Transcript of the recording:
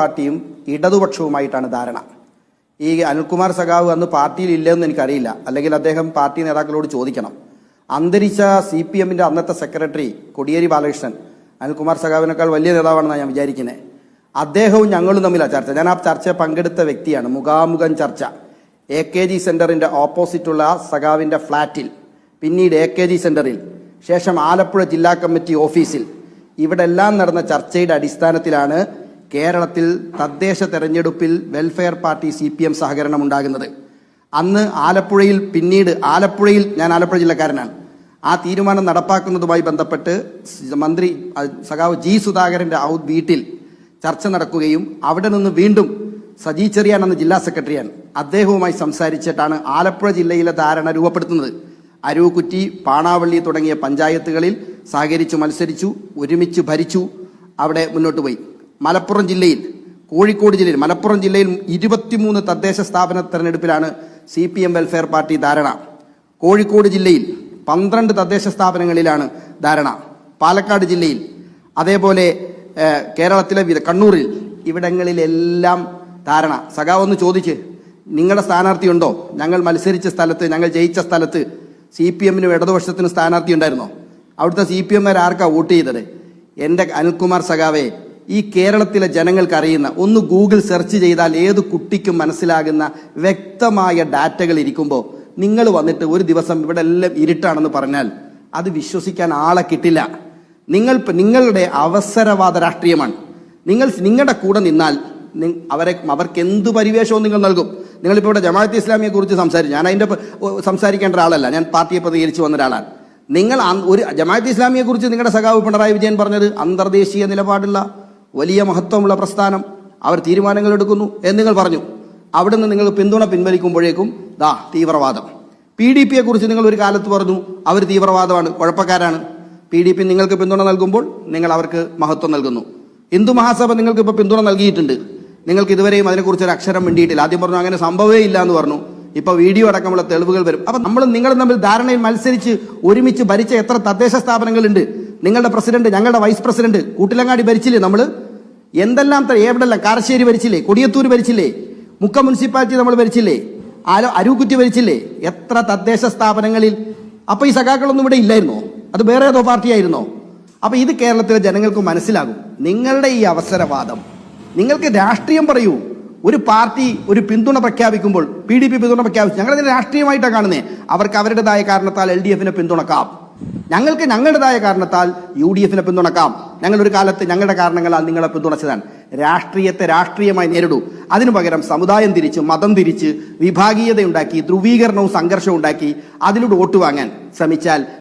പാർട്ടിയും ഇടതുപക്ഷവുമായിട്ടാണ് ധാരണ. ഈ അനിൽകുമാർ സഖാവ് അന്ന് പാർട്ടിയിൽ ഇല്ലെന്ന് എനിക്കറിയില്ല. അല്ലെങ്കിൽ അദ്ദേഹം പാർട്ടി നേതാക്കളോട് ചോദിക്കണം. അന്തരിച്ച സി പി എമ്മിന്റെ അന്നത്തെ സെക്രട്ടറി കൊടിയേരി ബാലകൃഷ്ണൻ അനിൽകുമാർ സഖാവിനേക്കാൾ വലിയ നേതാവാണെന്നാണ് ഞാൻ വിചാരിക്കുന്നത് അദ്ദേഹവും ഞങ്ങളും തമ്മിലാണ് ചർച്ച. ഞാൻ ആ ചർച്ച പങ്കെടുത്ത വ്യക്തിയാണ്. മുഖാമുഖം ചർച്ച. എ കെ ജി സെന്ററിന്റെ ഓപ്പോസിറ്റുള്ള സഖാവിന്റെ ഫ്ളാറ്റിൽ പിന്നീട് എ കെ ജി സെന്ററിൽ. ശേഷം ആലപ്പുഴ ജില്ലാ കമ്മിറ്റി ഓഫീസിൽ. ഇവിടെല്ലാം നടന്ന ചർച്ചയുടെ അടിസ്ഥാനത്തിലാണ് കേരളത്തിൽ തദ്ദേശ തെരഞ്ഞെടുപ്പിൽ welfare party C P M സഹകരണം ഉണ്ടാകുന്നത്. അന്ന് ആലപ്പുഴയിൽ പിന്നീട് ആലപ്പുഴയിൽ ഞാൻ ആലപ്പുഴ ജില്ലക്കാരനാണ്. ആ തീരുമാനം നടപ്പാക്കുന്നതുമായി ബന്ധപ്പെട്ട് മന്ത്രി സഖാവ് ജി സുധാകരന്റെ ഔദ് വീട്ടിൽ ചർച്ച നടക്കുകയും അവിടെ നിന്ന് വീണ്ടും സജി ചെറിയാൻ എന്ന ജില്ലാ സെക്രട്ടറിയാണ്. അദ്ദേഹവുമായി സംസാരിച്ചിട്ടാണ് ആലപ്പുഴ ജില്ലയിലെ ധാരണ രൂപപ്പെടുത്തുന്നത്. അരൂക്കുറ്റി പാണാവള്ളി തുടങ്ങിയ പഞ്ചായത്തുകളിൽ സഹകരിച്ചു മത്സരിച്ചു ഒരുമിച്ച് ഭരിച്ചു അവിടെ മുന്നോട്ട് പോയി. മലപ്പുറം ജില്ലയിൽ കോഴിക്കോട് ജില്ലയിൽ മലപ്പുറം ജില്ലയിൽ ഇരുപത്തിമൂന്ന് തദ്ദേശ സ്ഥാപന തെരഞ്ഞെടുപ്പിലാണ് C P M welfare party ധാരണ. കോഴിക്കോട് ജില്ലയിൽ പന്ത്രണ്ട് തദ്ദേശ സ്ഥാപനങ്ങളിലാണ് ധാരണ. പാലക്കാട് ജില്ലയിൽ അതേപോലെ കേരളത്തിലെ കണ്ണൂരിൽ ഇവിടങ്ങളിലെല്ലാം ധാരണ. സഖാവ് ഒന്ന് ചോദിച്ച് നിങ്ങളുടെ സ്ഥാനാർത്ഥി ഉണ്ടോ? ഞങ്ങൾ മത്സരിച്ച സ്ഥലത്ത് ഞങ്ങൾ ജയിച്ച സ്ഥലത്ത് സി പി എമ്മിനും ഇടതുപക്ഷത്തിനും സ്ഥാനാർത്ഥി ഉണ്ടായിരുന്നോ? അവിടുത്തെ സി പി എമ്മാർ ആർക്കാണ് വോട്ട് ചെയ്തത്? എന്റെ അനിൽകുമാർ സഖാവെ ഈ കേരളത്തിലെ ജനങ്ങൾക്ക് അറിയുന്ന ഒന്ന് ഗൂഗിൾ സെർച്ച് ചെയ്താൽ ഏത് കുട്ടിക്കും മനസ്സിലാകുന്ന വ്യക്തമായ ഡാറ്റകൾ ഇരിക്കുമ്പോൾ നിങ്ങൾ വന്നിട്ട് ഒരു ദിവസം ഇവിടെ എല്ലാം ഇരുട്ടാണെന്ന് പറഞ്ഞാൽ അത് വിശ്വസിക്കാൻ ആളെ കിട്ടില്ല. നിങ്ങൾ നിങ്ങളുടെ അവസരവാദ രാഷ്ട്രീയമാണ്. നിങ്ങൾ നിങ്ങളുടെ കൂടെ നിന്നാൽ അവരെ അവർക്ക് എന്ത് പരിവേഷവും നിങ്ങൾ നൽകും. നിങ്ങളിപ്പോൾ ഇവിടെ ജമാഅത്ത് ഇസ്ലാമിയെ കുറിച്ച് സംസാരിച്ചു ഞാൻ അതിന്റെ സംസാരിക്കേണ്ട ഒരാളല്ല ഞാൻ പാർട്ടിയെ പ്രതികരിച്ച് വന്ന ഒരാളാണ്. നിങ്ങൾ ഒരു ജമാഅത്ത് ഇസ്ലാമിയെ കുറിച്ച് നിങ്ങളുടെ സഖാവ് പിണറായി വിജയൻ പറഞ്ഞത് അന്തർദേശീയ നിലപാടുള്ള വലിയ മഹത്വമുള്ള പ്രസ്ഥാനം അവർ തീരുമാനങ്ങൾ എടുക്കുന്നു എന്ന് നിങ്ങൾ പറഞ്ഞു. അവിടെ നിന്ന് നിങ്ങൾ പിന്തുണ പിൻവലിക്കുമ്പോഴേക്കും ദാ തീവ്രവാദം. പി ഡി പിയെ കുറിച്ച് നിങ്ങൾ ഒരു കാലത്ത് പറഞ്ഞു അവർ തീവ്രവാദമാണ് കുഴപ്പക്കാരാണ്. പി ഡി പി നിങ്ങൾക്ക് പിന്തുണ നൽകുമ്പോൾ നിങ്ങൾ അവർക്ക് മഹത്വം നൽകുന്നു. ഹിന്ദു മഹാസഭ നിങ്ങൾക്ക് ഇപ്പോൾ പിന്തുണ നൽകിയിട്ടുണ്ട്. നിങ്ങൾക്ക് ഇതുവരെയും അതിനെക്കുറിച്ച് ഒരു അക്ഷരം മിണ്ടിയിട്ടില്ല. ആദ്യം പറഞ്ഞു അങ്ങനെ സംഭവമേ ഇല്ല എന്ന് പറഞ്ഞു. ഇപ്പൊ വീഡിയോ അടക്കമുള്ള തെളിവുകൾ വരും. അപ്പൊ നമ്മൾ നിങ്ങൾ തമ്മിൽ ധാരണയിൽ മത്സരിച്ച് ഒരുമിച്ച് ഭരിച്ച എത്ര തദ്ദേശ സ്ഥാപനങ്ങളുണ്ട്? നിങ്ങളുടെ പ്രസിഡന്റ് ഞങ്ങളുടെ വൈസ് പ്രസിഡന്റ് കൂട്ടിലങ്ങാടി ഭരിച്ചില്ലേ നമ്മൾ എന്തെല്ലാം എവിടെല്ലാം കാരശ്ശേരി ഭരിച്ചില്ലേ? കൊടിയത്തൂർ ഭരിച്ചില്ലേ? മുക്ക മുനിസിപ്പാലിറ്റി നമ്മൾ ഭരിച്ചില്ലേ? ആലോ അരൂക്കുറ്റി ഭരിച്ചില്ലേ? എത്ര തദ്ദേശ സ്ഥാപനങ്ങളിൽ? അപ്പൊ ഈ സഖാക്കളൊന്നും ഇവിടെ ഇല്ലായിരുന്നോ? അത് വേറെ ഏതോ പാർട്ടിയായിരുന്നോ? അപ്പൊ ഇത് കേരളത്തിലെ ജനങ്ങൾക്ക് മനസ്സിലാകും. നിങ്ങളുടെ ഈ അവസരവാദം. നിങ്ങൾക്ക് രാഷ്ട്രീയം പറയൂ. ഒരു പാർട്ടി ഒരു പിന്തുണ പ്രഖ്യാപിക്കുമ്പോൾ പി ഡി പി പിന്തുണ പ്രഖ്യാപിച്ചു. ഞങ്ങളതിനെ രാഷ്ട്രീയമായിട്ടാണ് കാണുന്നത് അവർക്ക് അവരുടേതായ കാരണത്താൽ എൽ ഡി എഫിനെ പിന്തുണക്കാം. ഞങ്ങൾക്ക് ഞങ്ങളുടേതായ കാരണത്താൽ യു ഡി എഫിനെ പിന്തുണക്കാം. ഞങ്ങളൊരു കാലത്ത് ഞങ്ങളുടെ കാരണങ്ങളാൽ നിങ്ങളെ പിന്തുണച്ചതാണ്. രാഷ്ട്രീയത്തെ രാഷ്ട്രീയമായി നേരിടൂ. അതിനു പകരം സമുദായം തിരിച്ച് മതം തിരിച്ച് വിഭാഗീയത ഉണ്ടാക്കി ധ്രുവീകരണവും സംഘർഷവും ഉണ്ടാക്കി അതിലൂടെ വോട്ട് വാങ്ങാൻ ശ്രമിച്ചാൽ